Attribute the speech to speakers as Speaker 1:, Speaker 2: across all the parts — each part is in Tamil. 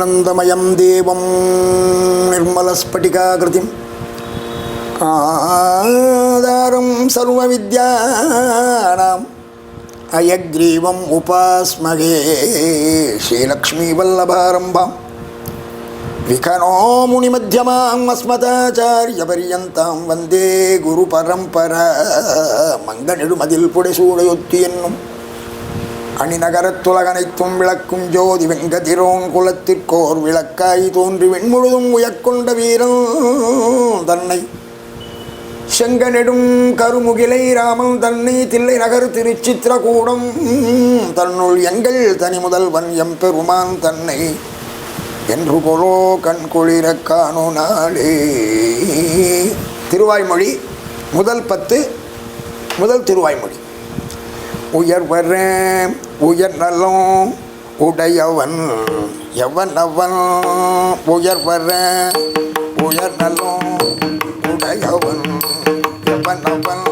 Speaker 1: ஞானானந்தமயம் தேவம் நிர்மலஸ்பட்டிகாகிருதிம். ஆதாரம் சர்வவித்யானாம். அயக்ரீவம் உபாஸ்மகே ஸ்ரீலக்ஷ்மீவல்லபாரம்பாம். விகனோ முனிமத்தியமாம் அஸ்மதாச்சாரியபரியந்தாம் வந்தே குரு பரம்பர மங்கநெடுமதில் புடைசூடையொத்தி என்னும். அணிநகரத்துலகனைத்தும் விளக்கும் ஜோதி வெங்கதிரோன் குலத்திற்கோர் விளக்காய் தோன்றி வெண்முழுதும் உயக்கொண்ட வீரன் தன்னை. செங்கனெடும் கருமுகிலை ராமன் தன்னை தில்லை நகர் திருச்சித்திரகூடம் தன்னுள் எங்கள் தனி முதல்வன் எம்பெருமான் தன்னை. என்று கொலோ கண் குளிர காணோ நாளே. திருவாய்மொழி முதல் பத்து முதல் திருவாய்மொழி. உயர்வர உயர்நலம் உடையவன் எவனவன் உயர்வர உயர்நலம் உடையவன் எவனவன்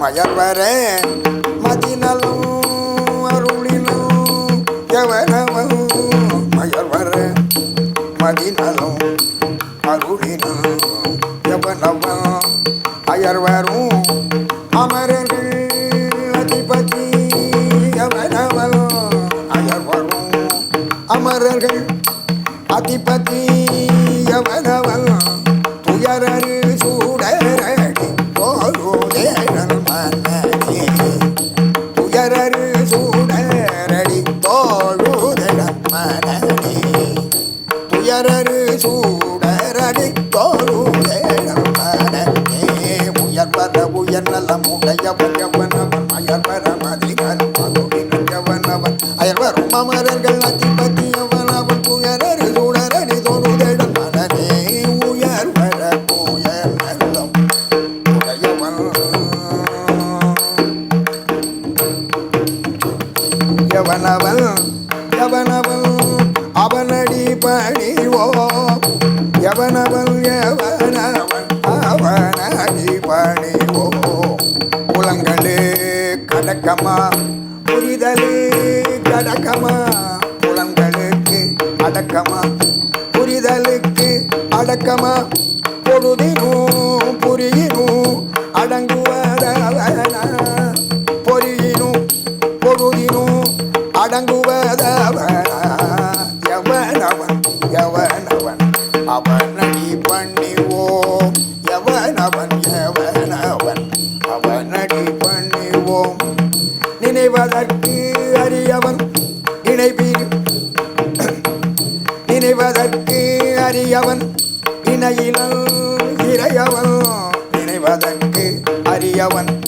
Speaker 1: மயர்வர மதிநலம் அருளினம் எவனவன் மயர்வர மதிநலம் அருளினம் எவனவன் அயர்வரும் அமர அமரர்கள் அதிபதி எவனவன்? துயரரு சூடரடி தோழுதேரல் மன்னனே துயரரு எவனவன் அவனடி பணிவோ புலங்களே கடக்கமா புரிதலே கடக்கமா. புலங்களுக்கு அடக்கமா புரிதலுக்கு அடக்கமா. அறியவன் இணைப்பீர். நினைவதற்கு அறியவன் இணையிலல் இறையவன். நினைவதற்கு அறியவன்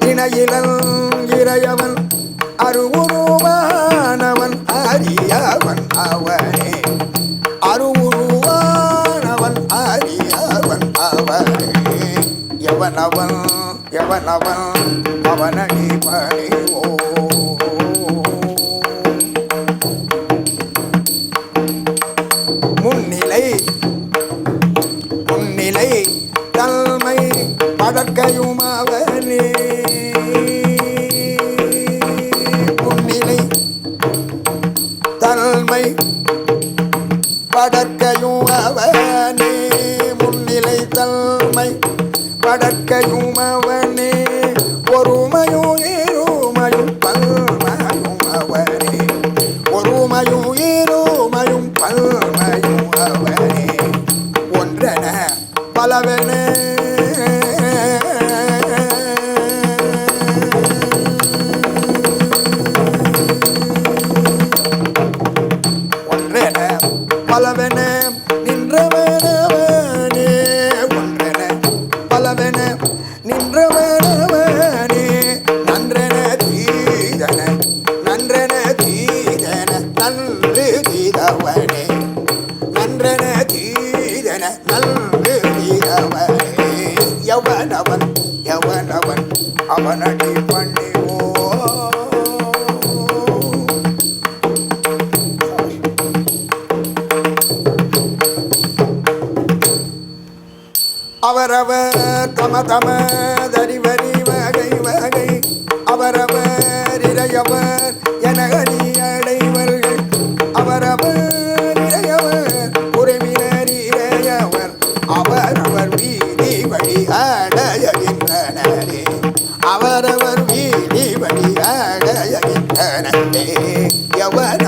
Speaker 1: இணையிலல் இறையவன். அருவுருவானவன் அறியவன் அவனே. அருவுருவானவன் அறியவன் அவனே. எவனவன் எவனவன் அவனடி பணிவோ தல்மை படக்கையும் அவனே. முன்னிலை தல்மை படக்கையும் அவனே. முன்னிலை தல்மை படக்கையும் அவனே. ஒருமையும் என நன்று தீதவனே எவனவன் எவனவன் அவனடி பண்ணிவோ? அவரவர் தம தம தரிவரி turn, yeah, you can yeah.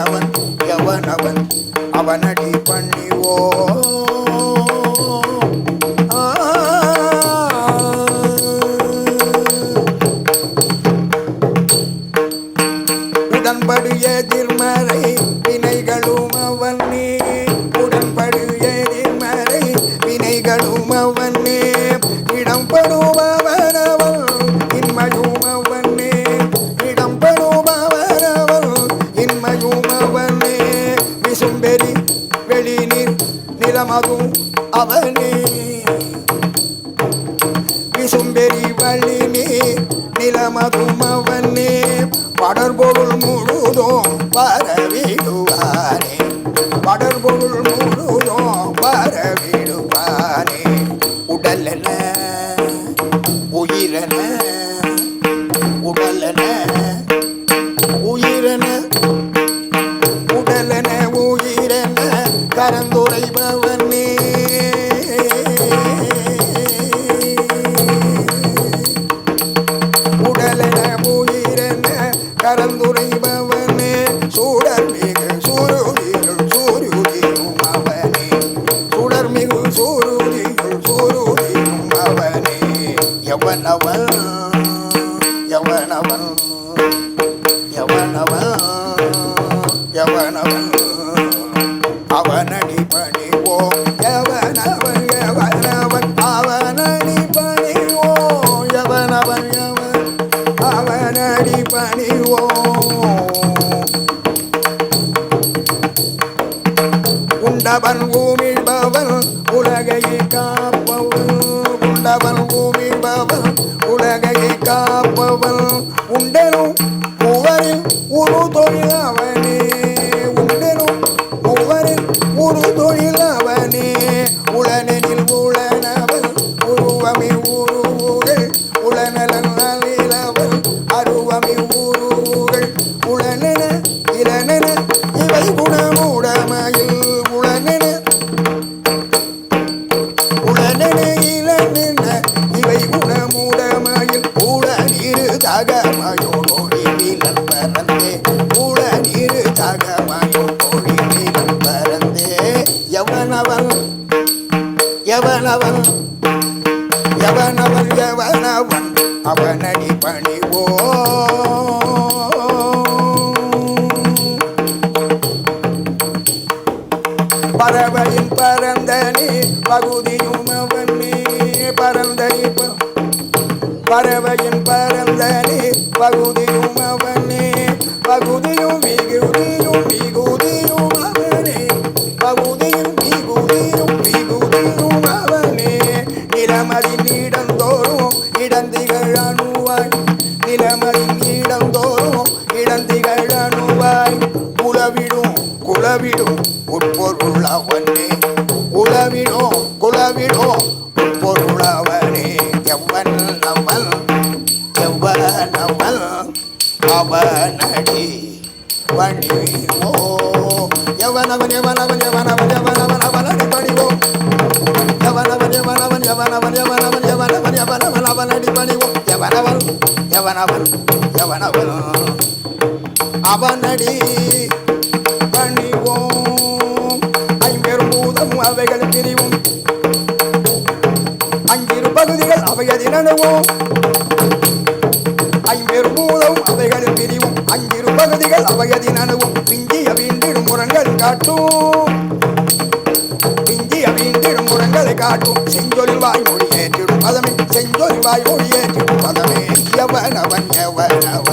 Speaker 1: பெரி வள்ளி நீர் நிலமதும் அவனே படர்பொருள் முழுதும் பரவிடுவானே படர்பொருள் முழுதும் பரவிடுவானே உடலன உயிரன உடலன அவனடி எவனவன்? எவனவன் எவனவன்? அவனடி பணிவோ? பறவையின் பரந்தனி பகுதியும் அவன் நீ பரந்தனி ப- பறவையின் பரந்தனி பகுதி இடந்திகள் அணுவாய். நிலமதின் இடந்தோறும் இடந்திகள் அணுவாய். குலவிடும் குலவிடும் உட்பொருளவனே அவனே. உளவிடும் குலவிடும் உட்பொருள் அவனே. எவன் அவன் எவனவன் அவனடி பணிவோ எவனவன் எவனவன் எவனவன் எவனவன் எவனவன் எவனவன் அவனடி பணிவோ எவனவன் எவனவன் அவனடி பணிவோம் ஐம்பெரும் பூதம் அவைகள் பிரிவும் அங்கிரு பகுதிகள் அவையதின் அணுவோம் ஐம்பெரும் பூதம் அவைகள் பிரிவும் அங்கிரு பகுதிகள் அவையதின் அணுவும் பிஞ்சிய வீண்டிடும் முரங்கள் காட்டும் பிஞ்சிய வீண்டிடும் முரங்களை காட்டும் செஞ்சொலில் வாய் பதமே செஞ்சொரு வாய் மொழியேற்று பதமே எவன் அவன் எவன் அவன்